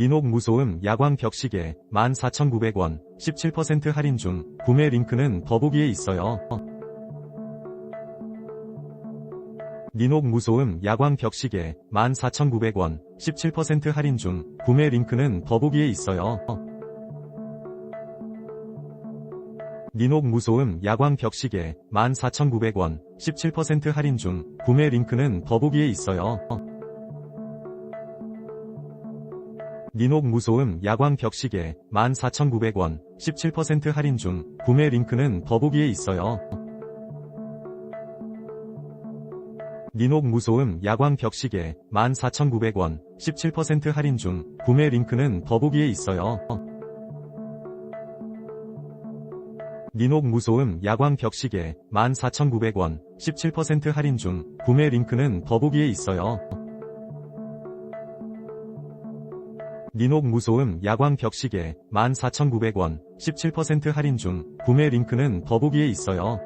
니녹 무소음 야광 벽시계 14,900원 17% 할인 중 구매 링크는 더보기에 있어요. 니녹 무소음 야광 벽시계 14,900원 17% 할인 중 구매 링크는 더보기에 있어요. 니녹 무소음 야광 벽시계 14,900원 17% 할인 중 구매 링크는 더보기에 있어요. 니녹 무소음 야광 벽시계 14,900원 17% 할인 중 구매 링크는 더보기에 있어요. 니녹 무소음 야광 벽시계 14,900원 17% 할인 중 구매 링크는 더보기에 있어요. 니녹 무소음 야광 벽시계 14,900원 17% 할인 중 구매 링크는 더보기에 있어요. 니녹 무소음 야광 벽시계 14,900원 17% 할인 중 구매 링크는 더보기에 있어요.